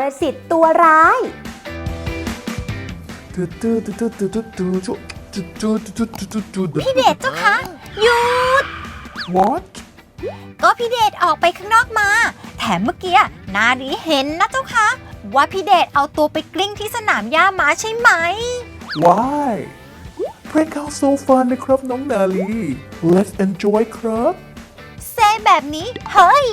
รสิตตัวร้าย พี่เดชเจ้าคะหยุด What ก็พี่เดชออกไปข้างนอกมา แถมเมื่อกี้นารีเห็นนะเจ้าคะว่าพี่เดชเอาตัวไปกลิ้งที่สนามหญ้ามาใช่ไหม Why เพลงเขาโซฟานะครับน้องนาลี Let's enjoy ครับเซแบบนี้ เฮ้ย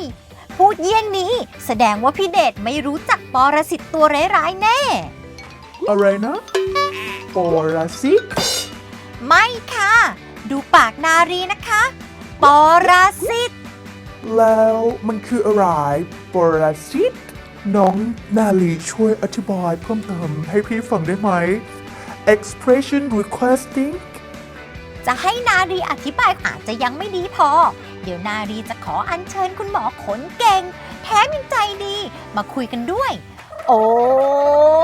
พูดเยี่ยงนี้ แสดงว่าพี่เดชไม่รู้จักปรสิตตัวร้ายๆแน่ อะไรนะปรสิตไม่ค่ะ ดูปากนารีนะคะปรสิตแล้วมันคืออะไรปรสิตน้องนาลีช่วยอธิบายเพิ่มเติมให้พี่ฟังได้ไหม Expression requesting จะให้นารีอธิบายอาจจะยังไม่ดีพอ เดี๋ยวนารีจะขออัญเชิญคุณหมอขนเก่ง แถมยังใจดี มาคุยกันด้วย โอ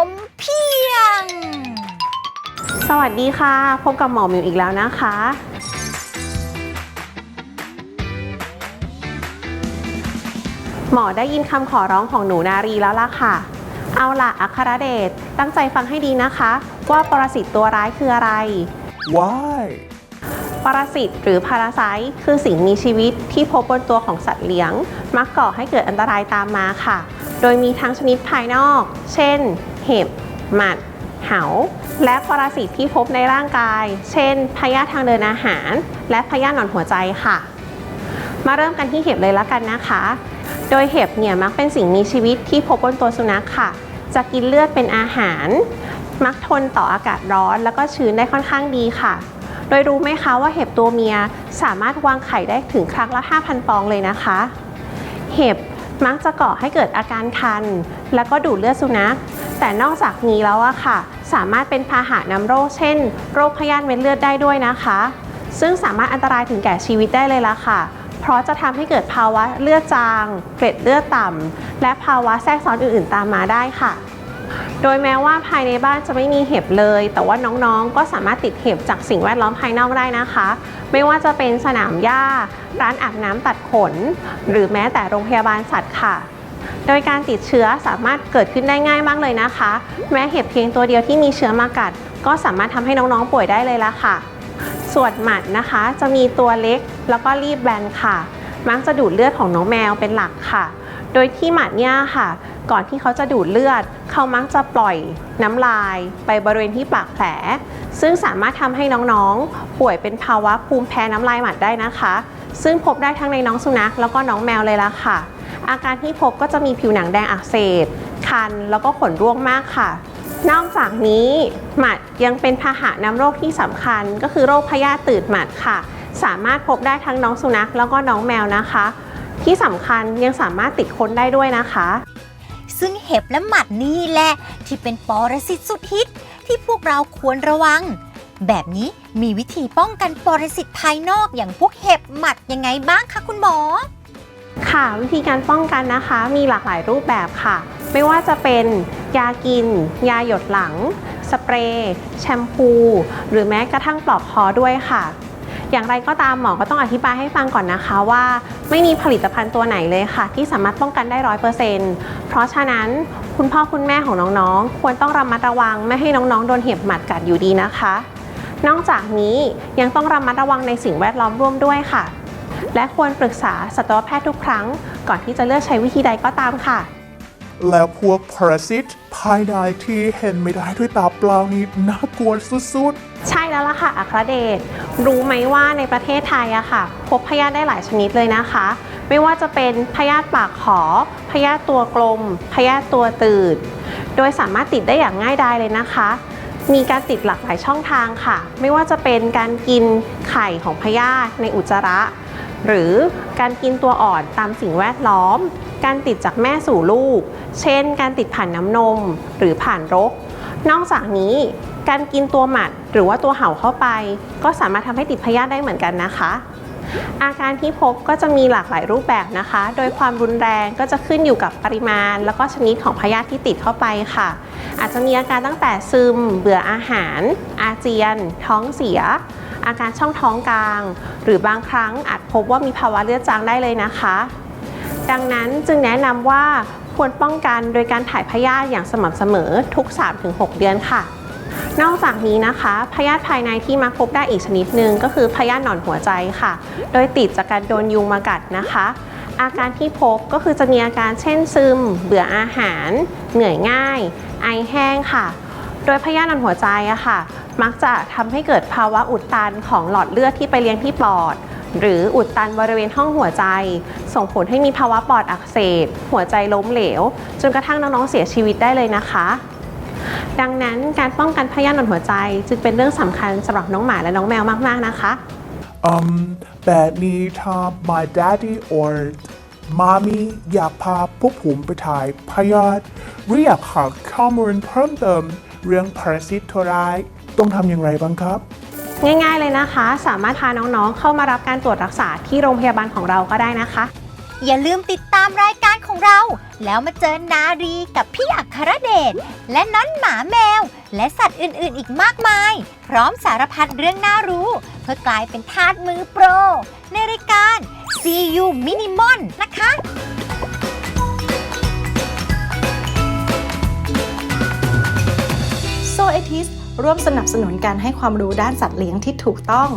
มเพียง สวัสดีค่ะ พบกับหมอมิวอีกแล้วนะคะ หมอได้ยินคำขอร้องของหนูนารีแล้วล่ะค่ะ เอาล่ะอัครเดชตั้งใจฟังให้ดีนะคะ ว่าปรสิตตัวร้ายคืออะไร Why ปรสิตหรือพาราไซต์คือสิ่งมีชีวิตที่พบบนตัวของสัตว์เลี้ยง มักก่อให้เกิดอันตรายตามมาค่ะ โดยมีทั้งชนิดภายนอก เช่น เห็บ หมัด เหา และปรสิตที่พบในร่างกาย เช่น พยาธิทางเดินอาหาร และพยาธิหนอนหัวใจค่ะ มาเริ่มกันที่เห็บเลยล้วกันนะคะ โดยเห็บเนี่ยมักเป็นสิ่งมีชีวิตที่พบบนตัวสุนัขค่ะ จะกินเลือดเป็นอาหาร มักทนต่ออากาศร้อน แล้วก็ชื้นได้ค่อนข้างดีค่ะ โดยรู้ไหมคะว่าเห็บตัวเมียสามารถวางไข่ได้ถึงครั้งละ 5,000 ฟองเลยนะคะ เห็บมักจะก่อให้เกิดอาการคัน แล้วก็ดูดเลือดสุนัข แต่นอกจากนี้แล้วอะค่ะ สามารถเป็นพาหะนำโรค เช่น โรคพยาธิเม็ดเลือดได้ด้วยนะคะ ซึ่งสามารถอันตรายถึงแก่ชีวิตได้เลยละค่ะ เพราะจะทำให้เกิดภาวะเลือดจาง เกล็ดเลือดต่ำและภาวะแทรกซ้อนอื่นๆ ตามมาได้ค่ะ โดยแม้ว่าภายในบ้านจะไม่มีเห็บเลย แต่ว่าน้องๆ ก็สามารถติดเห็บจากสิ่งแวดล้อมภายนอกได้นะคะ ไม่ว่าจะเป็นสนามหญ้า ร้านอาบน้ำตัดขน หรือแม้แต่โรงพยาบาลสัตว์ค่ะ โดยการติดเชื้อสามารถเกิดขึ้นได้ง่ายมากเลยนะคะ แม้เห็บเพียงตัวเดียวที่มีเชื้อมากัด ก็สามารถทำให้น้องๆ ป่วยได้เลยละค่ะ ส่วนหมัดนะคะ จะมีตัวเล็กแล้วก็รีบแบนค่ะ มักจะดูดเลือดของน้องแมวเป็นหลักค่ะ โดยที่หมัดเนี่ยค่ะ ก่อนที่เขาจะดูดเลือด เขามักจะปล่อยน้ำลายไปบริเวณที่ปากแผล ซึ่งสามารถทำให้น้องๆ ป่วยเป็นภาวะภูมิแพ้น้ำลายหมัดได้นะคะ ซึ่งพบได้ทั้งในน้องสุนัขแล้วก็น้องแมวเลยละค่ะ อาการที่พบก็จะมีผิวหนังแดงอักเสบ คัน แล้วก็ขนร่วงมากค่ะนอกจากนี้หมัดยังเป็นพาหะนำโรคที่สำคัญ ก็คือโรคพยาธิตืดหมัดค่ะ สามารถพบได้ทั้งน้องสุนัขแล้วก็น้องแมวนะคะ ที่สำคัญยังสามารถติดคนได้ด้วยนะคะ ซึ่งเห็บและหมัดนี่แหละที่เป็นปรสิตสุดฮิต ที่พวกเราควรระวัง แบบนี้มีวิธีป้องกันปรสิตภายนอกอย่างพวกเห็บหมัดยังไงบ้างคะคุณหมอ ค่ะวิธีการป้องกันนะคะมีหลากหลายรูปแบบค่ะ ไม่ว่าจะเป็นยากิน ยาหยดหลัง สเปรย์ แชมพู หรือแม้กระทั่งปลอกคอด้วยค่ะ อย่างไรก็ตามหมอก็ต้องอธิบายให้ฟังก่อนนะคะว่า ไม่มีผลิตภัณฑ์ตัวไหนเลยค่ะ ที่สามารถป้องกันได้ร้อยเปอร์เซ็นต์เพราะฉะนั้นคุณพ่อคุณแม่ของน้องๆ ควรต้องระมัดระวังไม่ให้น้องๆ โดนเห็บหมัดกัดอยู่ดีนะคะ นอกจากนี้ยังต้องระมัดระวังในสิ่งแวดล้อมร่วมด้วยค่ะ และควรปรึกษาสัตวแพทย์ทุกครั้ง ก่อนที่จะเลือกใช้วิธีใดก็ตามค่ะ แล้วพวกพาราสิตภายในที่เห็นไม่ได้ด้วยตาเปล่านี่น่ากลัวสุด ใช่แล้วล่ะค่ะอัครเดชรู้ไหมว่าในประเทศไทยอะค่ะ พบพยาธิได้หลายชนิดเลยนะคะ ไม่ว่าจะเป็นพยาธิปากขอ พยาธิตัวกลม พยาธิตัวตืด โดยสามารถติดได้อย่างง่ายดายเลยนะคะ มีการติดหลากหลายช่องทางค่ะ ไม่ว่าจะเป็นการกินไข่ของพยาธิในอุจจาระ หรือการกินตัวอ่อนตามสิ่งแวดล้อม การติดจากแม่สู่ลูก เช่น การติดผ่านน้ำนม หรือผ่านรก นอกจากนี้ การกินตัวหมัดหรือว่าตัวเห่าเข้าไป ก็สามารถทำให้ติดพยาธิได้เหมือนกันนะคะ อาการที่พบก็จะมีหลากหลายรูปแบบนะคะ โดยความรุนแรงก็จะขึ้นอยู่กับปริมาณ แล้วก็ชนิดของพยาธิที่ติดเข้าไปค่ะ อาจจะมีอาการตั้งแต่ซึม เบื่ออาหาร อาเจียน ท้องเสีย อาการช่องท้องกลาง หรือบางครั้งอาจพบว่ามีภาวะเลือดจางได้เลยนะคะ ดังนั้นจึงแนะนำว่าควรป้องกันโดยการถ่ายพยาธิอย่างสม่ำเสมอทุก 3-6 เดือนค่ะ นอกจากนี้นะคะพยาธิภายในที่มักพบได้อีกชนิดหนึ่งก็คือพยาธิหนอนหัวใจค่ะ โดยติดจากการโดนยุงมากัดนะคะ อาการที่พบก็คือจะมีอาการเช่นซึม เบื่ออาหาร เหนื่อยง่าย ไอแห้งค่ะ โดยพยาธิหนอนหัวใจอะค่ะ มักจะทำให้เกิดภาวะอุดตันของหลอดเลือดที่ไปเลี้ยงที่ปอด หรืออุดตันบริเวณห้องหัวใจ ส่งผลให้มีภาวะปอดอักเสบหัวใจล้มเหลว จนกระทั่งน้องๆเสียชีวิตได้เลยนะคะ ดังนั้นการป้องกันพยาธิหนอนหัวใจ จึงเป็นเรื่องสำคัญสำหรับน้องหมาและน้องแมวมาก ๆ นะคะอืมแบบนี้ถ้า my daddy or mommy อยากพาพวกผมไปถ่ายพยาธิหรืออยากหาข้อมูลเพิ่มเติม เรื่องพาราซิตตัวร้ายต้องทำอย่างไรบ้างครับ ง่าย ๆ เลยนะคะ สามารถพาน้อง ๆ เข้ามารับการตรวจรักษาที่โรงพยาบาลของเราก็ได้นะคะ อย่าลืมติดตามรายการของเรา แล้วมาเจอนารีกับพี่อัครเดชและน้อนหมาแมว และสัตว์อื่นๆ อีกมากมาย พร้อมสารพัดเรื่องน่ารู้ เพื่อกลายเป็นทาสมือโปร ในรายการ CU Minimon นะคะโซเอทิสร่วมสนับสนุนการให้ความรู้ด้านสัตว์เลี้ยงที่ถูกต้อง